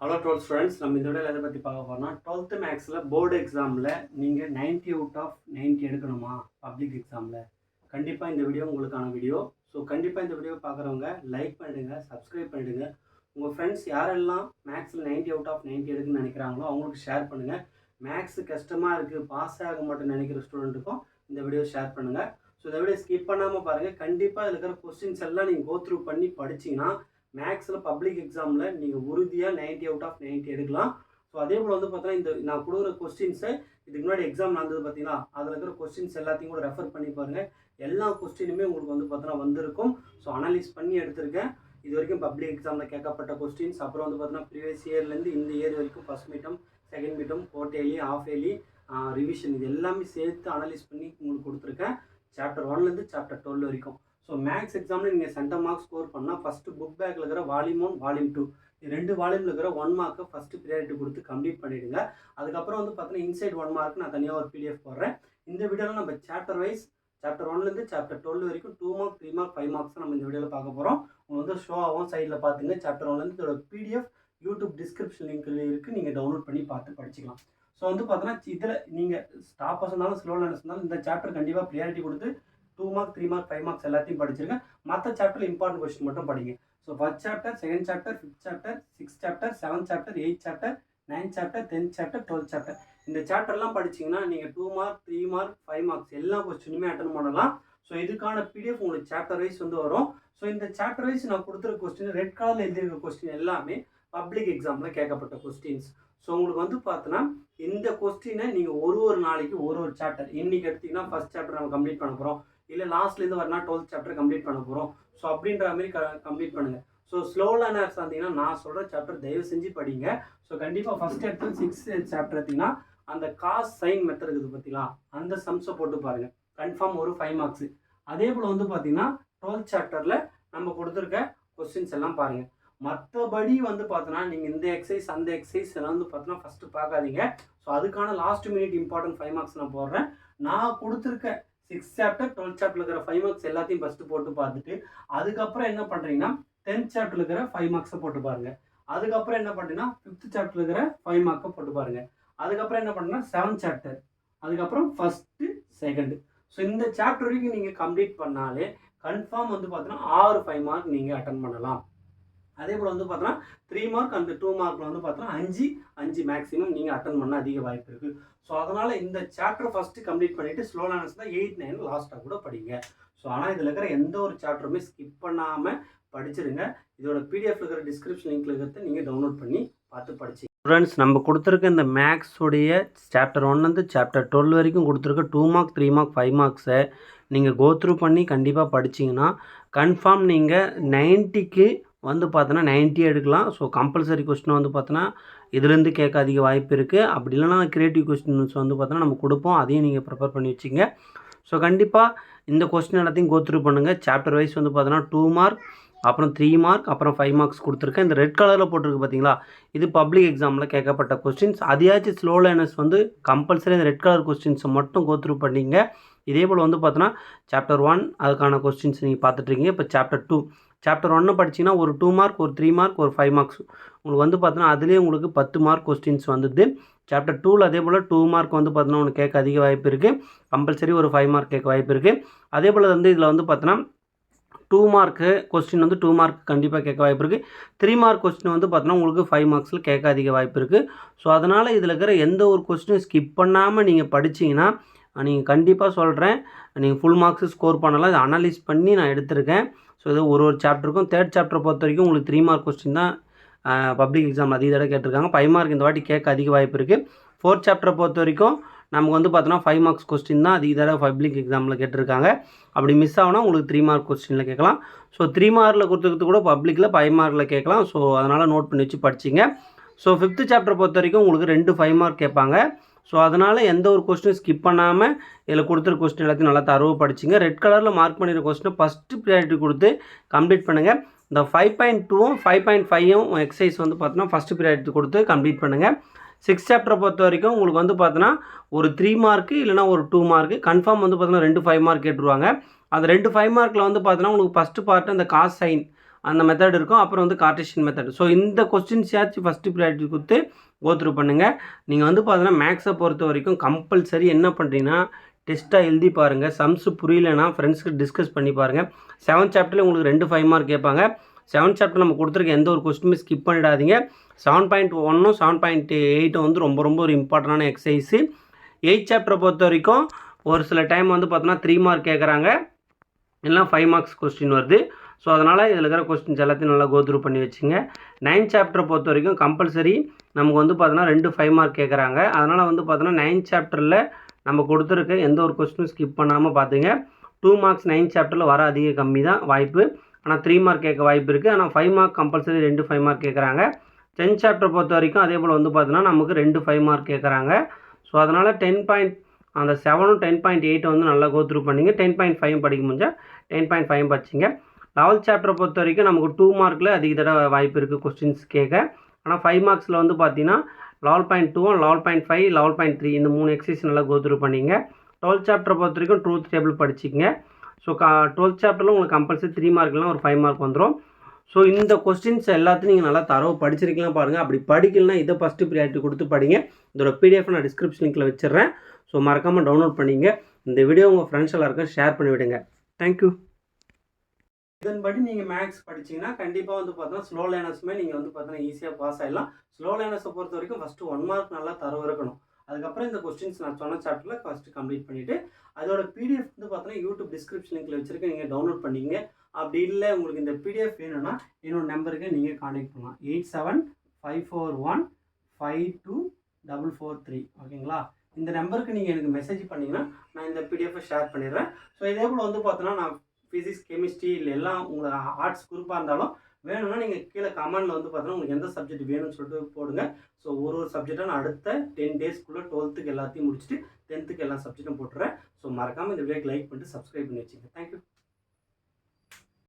Hello twelfth students நம்ம இந்த வீடியோவில் எதை பற்றி பார்க்க போகிறோம்னா டுவெல்த்து மேக்ஸில் போர்டு எக்ஸாமில் நீங்கள் 90 அவுட் ஆஃப் 90 எடுக்கணுமா? பப்ளிக் எக்ஸாமில் கண்டிப்பாக இந்த வீடியோ உங்களுக்கான வீடியோ ஸோ கண்டிப்பாக இந்த வீடியோ பார்க்குறவங்க லைக் பண்ணிடுங்க சப்ஸ்கிரைப் பண்ணிடுங்க. உங்கள் ஃப்ரெண்ட்ஸ் யாரெல்லாம் மேக்ஸில் 90 அவுட் ஆஃப் 90 எடுக்குன்னு நினைக்கிறாங்களோ அவங்களுக்கு ஷேர் பண்ணுங்கள் மேக்ஸ் கஷ்டமாக இருக்குது பாஸ் ஆக மாட்டேன்னு நினைக்கிற ஸ்டூடெண்ட்டுக்கும் இந்த வீடியோ ஷேர் பண்ணுங்கள் ஸோ இந்த வீடியோ ஸ்கிப் பண்ணாமல் பாருங்கள் கண்டிப்பாக இதில் இருக்கிற கொஸ்டின்ஸ் எல்லாம் நீங்கள் கோத்ரூ பண்ணி படிச்சீங்கன்னா மேக்ஸில் பப்ளிக் எக்ஸாமில் நீங்கள் உறுதியாக 90 அவுட் ஆஃப் 90 எடுக்கலாம். ஸோ அதே போல் வந்து பார்த்தீங்கன்னா இந்த நான் கொடுக்குற கொஸ்டின்ஸை இதுக்கு முன்னாடி எக்ஸாம் நடந்தது பார்த்தீங்களா அதில் இருக்கிற கொஸ்டின்ஸ் எல்லாத்தையும் கூட ரெஃபர் பண்ணி பாருங்கள் எல்லா கொஸ்டினுமே உங்களுக்கு வந்து பார்த்தீங்கன்னா வந்திருக்கும். ஸோ அனலைஸ் பண்ணி எடுத்திருக்கேன். இது வரைக்கும் பப்ளிக் எக்ஸாமில் கேட்கப்பட்ட கொஸ்டின்ஸ் அப்புறம் வந்து பார்த்தீங்கன்னா ப்ரீவியஸ் இயர்லேருந்து இந்த இயர் வரைக்கும் first midterm second midterm quarterly half yearly revision இது எல்லாமே சேர்த்து அனலைஸ் பண்ணி உங்களுக்கு கொடுத்துருக்கேன். சாப்டர் ஒன்லேருந்து சாப்டர் டுவெல் வரைக்கும். ஸோ மேக்ஸ் எக்ஸாமில் நீங்கள் சென்டர் மார்க் ஸ்கோர் பண்ணால் ஃபஸ்ட்டு புக் பேக்கில் இருக்கிற வால்யூம் ஒன் வால்யூம் டூ ரெண்டு வால்யூமில் இருக்கிற ஒன் மார்க்கை ஃபஸ்ட்டு ப்ரியாரிட்டி கொடுத்து கம்ப்ளீட் பண்ணிவிடுங்க அதுக்கப்புறம் வந்து பார்த்தீங்கன்னா இன்சைட் ஒன் மார்க் நான் தனியாக ஒரு பிடிஎஃப் போடுறேன். இந்த வீடியோவில் நம்ம சாப்டர் வைஸ் சாப்டர் ஒன்லேருந்து சாப்டர் டுவெல் வரைக்கும் two mark three mark five marks நம்ம இந்த வீடியோவில் பார்க்க போகிறோம் உங்களுக்கு வந்து ஷோ ஆகும் சைடில் பார்த்துங்க. சாப்டர் ஒன்லேருந்து இதோட பிடிஎஃப் யூடியூப் டிஸ்கிரிப்ஷன் லிங்க் இருக்குது நீங்கள் டவுன்லோட் பண்ணி பார்த்து படிச்சுக்கலாம். ஸோ வந்து பார்த்தீங்கன்னா இதில் நீங்கள் ஸ்டாப்பர்ஸ் இருந்தாலும் ஸ்லோ லேர்னர்ஸ் இருந்தாலும் இந்த சாப்டர் கண்டிப்பாக ப்ரியாரிட்டி கொடுத்து two mark three mark five marks எல்லாத்தையும் படிச்சிருங்க மற்ற சாப்டர் இம்பார்ட்டன்ட் கொஸ்டின் மட்டும் படிங்க. So first chapter second chapter fifth chapter six chapter seventh chapter eight chapter ninth chapter tenth chapter twelfth chapter இந்த சாப்டர்லாம் படிச்சீங்கன்னா நீங்கள் two mark three mark five marks எல்லா கொஸ்டினுமே அட்டன் பண்ணலாம். ஸோ இதுக்கான பிடிஎஃப் உங்களுக்கு சாப்டர் வைஸ் வந்து வரும். ஸோ இந்த சாப்டர் வைஸ் நான் கொடுத்துருக்க கொஸ்டின் ரெட் கலரில் எழுதியிருக்க கொஸ்டின் எல்லாமே பப்ளிக் எக்ஸாமில் கேட்கப்பட்ட கொஸ்டின்ஸ் ஸோ உங்களுக்கு வந்து பார்த்தோன்னா இந்த கொஸ்டினை நீங்கள் ஒரு ஒரு நாளைக்கு ஒரு ஒரு சாப்டர் இன்றைக்கி எடுத்தீங்கன்னா ஃபர்ஸ்ட் சாப்டர் நம்ம கம்ப்ளீட் பண்ண போகிறோம் இல்லை லாஸ்ட்லேருந்து வரனா டுவெல்த் சாப்டர் கம்ப்ளீட் பண்ண போகிறோம் ஸோ அப்படின்ற மாதிரி க கம்ப்ளீட் பண்ணுங்கள் ஸோ ஸ்லோ லேர்னர்ஸ் வந்தீங்கன்னா நான் சொல்கிற சாப்டர் தயவு செஞ்சு படிங்க. ஸோ கண்டிப்பாக ஃபஸ்ட் எடுத்து சிக்ஸ்த் சாப்டர் எடுத்திங்கன்னா அந்த காஸ் சைன் மெத்தட் இருக்குது பார்த்தீங்களா? அந்த சம்ஸை போட்டு பாருங்கள் கன்ஃபார்ம் ஒரு ஃபைவ் மார்க்ஸு அதே போல் வந்து பார்த்தீங்கன்னா டுவெல்த் சாப்டரில் நம்ம கொடுத்துருக்க கொஸ்டின்ஸ் எல்லாம் பாருங்கள் மற்றபடி வந்து பார்த்தோன்னா நீங்கள் இந்த எக்ஸசைஸ் அந்த எக்ஸசைஸ் எல்லாம் வந்து பார்த்தோன்னா ஃபஸ்ட்டு பார்க்காதீங்க. ஸோ அதுக்கான last minute important five marks நான் போடுறேன். நான் கொடுத்துருக்க சிக்ஸ் சாப்டர் டுவெல்த் சாப்டர் இருக்கிற ஃபைவ் மார்க்ஸ் எல்லாத்தையும் ஃபஸ்ட்டு போட்டு பார்த்துட்டு அதுக்கப்புறம் என்ன பண்ணுறீங்கன்னா டென்த் சாப்டர் இருக்கிற ஃபைவ் மார்க்ஸை போட்டு பாருங்க. அதுக்கப்புறம் என்ன பண்ணுறீங்கன்னா ஃபிஃப்த் சாப்டர் இருக்கிற ஃபைவ் மார்க்கை போட்டு பாருங்க. அதுக்கப்புறம் என்ன பண்ணுன்னா செவன்த் சாப்டர் அதுக்கப்புறம் ஃபஸ்ட்டு செகண்டு ஸோ இந்த சாப்டர் வரைக்கும் நீங்கள் கம்ப்ளீட் பண்ணாலே கன்ஃபார்ம் வந்து பார்த்தீங்கன்னா ஆறு ஃபைவ் மார்க் நீங்கள் அட்டன் பண்ணலாம். அதே போல் வந்து பார்த்தோன்னா த்ரீ மார்க் அந்த டூ மார்க்கில் வந்து பார்த்தோன்னா அஞ்சு அஞ்சு மேக்ஸிமம் நீங்கள் அட்டன் பண்ண அதிக வாய்ப்பு இருக்குது ஸோ அதனால் இந்த சாப்டர் ஃபஸ்ட்டு கம்ப்ளீட் பண்ணிவிட்டு ஸ்லோ லேர்னர்ஸ் தான் எயிட் நைன் லாஸ்ட்டாக கூட படிங்க. ஸோ ஆனால் இதில் இருக்கிற எந்த ஒரு சாப்டருமே ஸ்கிப் பண்ணாமல் படிச்சிருங்க. இதோட பிடிஎஃப் இருக்கிற டிஸ்கிரிப்ஷன் லிங்க்ல இருக்கிறத நீங்கள் டவுன்லோட் பண்ணி பார்த்து படிச்சு ஸ்டூடெண்ட்ஸ் நம்ம கொடுத்துருக்க இந்த மேக்ஸுடைய சாப்டர் ஒன்லேருந்து சாப்டர் டுவெல் வரைக்கும் கொடுத்துருக்க two mark three mark five மார்க்ஸை நீங்கள் கோத்ரூ பண்ணி கண்டிப்பாக படிச்சிங்கன்னா கன்ஃபார்ம் நீங்கள் நைன்ட்டிக்கு வந்து பார்த்தோன்னா நைன்ட்டி எடுக்கலாம். ஸோ கம்பல்சரி கொஸ்டின் வந்து பார்த்தோன்னா இதுலேருந்து கேட்க அதிக வாய்ப்பு இருக்குது அப்படி இல்லைனா கிரியேட்டிவ் கொஸ்டின்ஸ் வந்து பார்த்தோன்னா நம்ம கொடுப்போம். அதையும் நீங்கள் ப்ரிப்பேர் பண்ணி வச்சுங்க ஸோ கண்டிப்பாக இந்த கொஸ்டின் எல்லாத்தையும் கோத்ரூ பண்ணுங்கள் சாப்டர் வைஸ் வந்து பார்த்தோன்னா டூ மார்க் அப்புறம் த்ரீ மார்க் அப்புறம் ஃபைவ் மார்க்ஸ் கொடுத்துருக்கேன். இந்த ரெட் கலரில் போட்டிருக்கு பார்த்தீங்களா இது பப்ளிக் எக்ஸாமில் கேட்கப்பட்ட கொஸ்டின்ஸ் அதையாச்சும் ஸ்லோ லேர்னர்ஸ் வந்து கம்பல்சரி இந்த ரெட் கலர் கொஸ்டின்ஸை மட்டும் கோத்ரூ பண்ணிங்க. இதே போல் வந்து பார்த்தோன்னா சாப்டர் ஒன் அதுக்கான கொஸ்டின்ஸ் நீங்கள் பார்த்துட்ருக்கீங்க. இப்போ சாப்டர் டூ சாப்டர் ஒன்று படிச்சிங்கன்னா ஒரு டூ மார்க் ஒரு த்ரீ மார்க் ஒரு ஃபைவ் மார்க்ஸ் உங்களுக்கு வந்து பார்த்தோன்னா அதுலேயே உங்களுக்கு பத்து மார்க் கொஸ்டின்ஸ் வந்தது. சாப்டர் டூவில் அதே போல் டூ மார்க் வந்து பார்த்தோன்னா ஒன்று கேட்க அதிக வாய்ப்பு இருக்குது கம்பல்சரி ஒரு ஃபைவ் மார்க் கேட்க வாய்ப்பு இருக்குது அதே போல் வந்து இதில் வந்து பார்த்தோன்னா டூ மார்க்கு கொஸ்டின் வந்து டூ மார்க் கண்டிப்பாக கேட்க வாய்ப்பு இருக்குது த்ரீ மார்க் கொஸ்டின் வந்து பார்த்தோன்னா உங்களுக்கு ஃபைவ் மார்க்ஸில் கேட்க அதிக வாய்ப்பு இருக்குது ஸோ அதனால் இதில் இருக்கிற எந்த ஒரு கொஸ்டினும் ஸ்கிப் பண்ணாமல் நீங்கள் படிச்சிங்கன்னா நீங்கள் கண்டிப்பாக சொல்கிறேன் நீங்கள் ஃபுல் மார்க்ஸ் ஸ்கோர் பண்ணலாம். இதை அனலைஸ் பண்ணி நான் எடுத்திருக்கேன். ஸோ இது ஒரு ஒரு சாப்டருக்கும் தேர்ட் சாப்டர் பொறுத்த வரைக்கும் உங்களுக்கு த்ரீ மார்க் கொஸ்டின் தான் பப்ளிக் எக்ஸாம் அதிக தடவை கேட்டிருக்காங்க. ஃபைவ் மார்க் இந்த வாட்டி கேட்க அதிக வாய்ப்பு இருக்குது ஃபோர்த் சாப்டரை பொறுத்த வரைக்கும் நமக்கு வந்து பார்த்தோன்னா ஃபைவ் மார்க்ஸ் கொஸ்டின் தான் அதிக தடவை பப்ளிக் எக்ஸாமில் கேட்டிருக்காங்க. அப்படி மிஸ் ஆகுனா உங்களுக்கு த்ரீ மார்க் கொஸ்டினில் கேட்கலாம். ஸோ த்ரீ மார்க்கில் கொடுத்துக்கிறது கூட பப்ளிக்கில் ஃபைவ் மார்க்கில் கேட்கலாம். ஸோ அதனால் நோட் பண்ணி வச்சு படிச்சிங்க. ஸோ ஃபிஃப்த்து சாப்டர் பொறுத்த வரைக்கும் உங்களுக்கு ரெண்டு ஃபைவ் மார்க் கேட்பாங்க. ஸோ அதனால் எந்த ஒரு கொஸ்டினும் ஸ்கிப் பண்ணாமல் இதில் கொடுத்துருக்க கொஸ்டின் எல்லாத்தையும் நல்லா தரவு படிச்சிங்க. ரெட் கலரில் மார்க் பண்ணிடுற கொஸ்டினை ஃபஸ்ட்டு ப்ரியாரிட்டி கொடுத்து கம்ப்ளீட் பண்ணுங்கள் இந்த ஃபைவ் பாயிண்ட் டூவும் ஃபைவ் பாயிண்ட் ஃபைவும் எக்ஸசைஸ் வந்து பார்த்தோன்னா ஃபஸ்ட்டு ப்ரியாரிட்டி கொடுத்து கம்ப்ளீட் பண்ணுங்கள் சிக்ஸ் சாப்டரை பொறுத்த வரைக்கும் உங்களுக்கு வந்து பார்த்தோன்னா ஒரு த்ரீ மார்க்கு இல்லைனா ஒரு டூ மார்க்கு கன்ஃபார்ம் வந்து பார்த்தோன்னா ரெண்டு ஃபைவ் மார்க் கேட்டுருவாங்க. அந்த ரெண்டு ஃபைவ் மார்க்கில் வந்து பார்த்தோன்னா உங்களுக்கு ஃபஸ்ட்டு பார்ட்டு அந்த காஸ் சைன் அந்த மெத்தட் இருக்கும். அப்புறம் வந்து கார்டேஷியன் மெத்தட் ஸோ இந்த கொஸ்டின் யாச்சும் ஃபஸ்ட்டு ப்ரியாரிட்டி கொடுத்து கோத்ரூ பண்ணுங்கள் நீங்கள் வந்து பார்த்தீங்கன்னா மேக்ஸை பொறுத்த வரைக்கும் கம்பல்சரி என்ன பண்ணுறீங்கன்னா டெஸ்ட்டாக எழுதி பாருங்கள் சம்ஸ் புரியலைன்னா ஃப்ரெண்ட்ஸ்க்கு டிஸ்கஸ் பண்ணி பாருங்கள் செவன்த் சாப்டரில் உங்களுக்கு ரெண்டு ஃபைவ் மார்க் கேட்பாங்க. செவன்த் சாப்டர் நம்ம கொடுத்துருக்க எந்த ஒரு கொஸ்டினுமே ஸ்கிப் பண்ணிடாதீங்க. செவன் பாயிண்ட் ஒன்னும் செவன் பாயிண்ட் எயிட்டும் வந்து ரொம்ப ரொம்ப ஒரு இம்பார்ட்டண்டான எக்ஸசைஸு எயிட் சாப்டரை பொறுத்த வரைக்கும் ஒரு சில டைம் வந்து பார்த்தோன்னா த்ரீ மார்க் கேட்குறாங்க இல்லைனா ஃபைவ் மார்க்ஸ் கொஸ்டின் வருது. ஸோ அதனால் இதில் இருக்கிற கொஸ்டின்ஸ் எல்லாத்தையும் நல்லா கோத்ரூ பண்ணி வச்சுங்க. நைன்த் சாப்டரை பொறுத்த வரைக்கும் கம்பல்சரி நமக்கு வந்து பார்த்தோன்னா ரெண்டு ஃபைவ் மார்க் கேட்குறாங்க அதனால் வந்து பார்த்தோன்னா நைன்த் சாப்டரில் நம்ம கொடுத்துருக்க எந்த ஒரு கொஸ்டினும் ஸ்கிப் பண்ணாமல் பார்த்துங்க டூ மார்க்ஸ் நைன்த் சாப்டரில் வர அதிக கம்மி தான் வாய்ப்பு. ஆனால் த்ரீ மார்க் கேட்க வாய்ப்பு இருக்குது ஆனால் ஃபைவ் மார்க் கம்பல்சரி ரெண்டு ஃபைவ் மார்க் கேட்குறாங்க டென்த் சாப்டர் பொறுத்த வரைக்கும் அதே போல் வந்து பார்த்தோன்னா நமக்கு ரெண்டு ஃபைவ் மார்க் கேட்குறாங்க ஸோ அதனால் டென் பாயிண்ட் அந்த செவனும் டென் பாயிண்ட் எயிட்டை வந்து நல்லா கோத்ரூ பண்ணிங்க. டென் பாயிண்ட் ஃபைவ் படிக்க முடிஞ்சால் டென் பாயிண்ட் ஃபைவ் படிச்சிங்க. லெவல்த் சாப்டரை பொறுத்த வரைக்கும் நமக்கு டூ மார்க்கில் அதிக தடவை வாய்ப்பு இருக்குது கொஸ்டின்ஸ் கேட்க ஆனால் ஃபைவ் மார்க்ஸில் வந்து பார்த்தீங்கன்னா level point two level point five level point three இந்த மூணு எக்ஸசைஸ் நல்லா கோத்ரூ பண்ணிங்க. டுவெல்த் சாப்டரை பொறுத்த வரைக்கும் ட்ரூத் டேபிள் படிச்சிங்க ஸோ கா டுவெல்த் சாப்டரில் உங்களுக்கு கம்பல்சரி த்ரீ மார்க்லாம் ஒரு ஃபைவ் மார்க் வந்துடும் ஸோ இந்த கொஸ்டின்ஸ் எல்லாத்தையும் நீங்கள் நல்லா தரவு படிச்சிருக்கலாம் பாருங்கள் அப்படி படிக்கலனா இதை ஃபஸ்ட்டு ப்ரியாரிட்டி கொடுத்து படிங்க. இதோட பிடிஎஃப் நான் டிஸ்கிரிப்ஷன் லிங்கில் வச்சிடுறேன். ஸோ மறக்காமல் டவுன்லோட் பண்ணிங்க. இந்த வீடியோ உங்கள் ஃப்ரெண்ட்ஸ் எல்லாருக்கும் ஷேர் பண்ணிவிடுங்க. தேங்க்யூ இதன்படி நீங்கள் மேக்ஸ் படிச்சீங்கன்னா கண்டிப்பாக வந்து பார்த்தோன்னா ஸ்லோ லேனர்ஸுமே நீங்கள் வந்து பார்த்தீங்கன்னா ஈஸியாக பாஸ் ஆகிடலாம் ஸ்லோ லேனர்ஸை பொறுத்த வரைக்கும் ஃபஸ்ட்டு ஒன் மார்க் நல்லா தரவு இருக்கணும். அதுக்கப்புறம் இந்த கொஸ்டின்ஸ் நான் சொன்ன சாப்டரில் ஃபஸ்ட்டு கம்ப்ளீட் பண்ணிவிட்டு அதோட பிடிஎஃப் வந்து பார்த்தோன்னா யூடியூப் டிஸ்கிரிப்ஷன் லிங்கில் வச்சிருக்கேன் நீங்கள் டவுன்லோட் பண்ணிங்க அப்படி இல்லை உங்களுக்கு இந்த பிடிஎஃப் வேணும்னா என்னோடய நம்பருக்கு நீங்கள் காண்டாக்ட் பண்ணலாம். Eight seven five four one five two double four three. ஓகேங்களா? இந்த நம்பருக்கு நீங்கள் எனக்கு மெசேஜ் பண்ணிங்கன்னா நான் இந்த பிடிஎஃபை ஷேர் பண்ணிடுறேன். ஸோ இதே போல் வந்து பார்த்தோன்னா நான் ஃபிசிக்ஸ் கெமிஸ்ட்ரி இல்லை எல்லாம் உங்களுக்கு ஆர்ட்ஸ் குரூப்பாக இருந்தாலும் வேணும்னா நீங்கள் கீழே கமெண்டில் வந்து பார்த்தீங்கன்னா உங்களுக்கு எந்த சப்ஜெக்ட் வேணும்னு சொல்லிட்டு போடுங்க. ஸோ ஒரு ஒரு சப்ஜெக்டாக நான் அடுத்த டென் டேஸ்க்குள்ளே டுவெல்த்துக்கு எல்லாத்தையும் முடிச்சுட்டு டென்த்துக்கு எல்லா சப்ஜெக்ட்டும் போட்டுறேன். ஸோ மறக்காமல் இந்த வீடியோக்கு லைக் பண்ணிட்டு சப்ஸ்கிரைப் பண்ணி வச்சுங்க தேங்க்யூ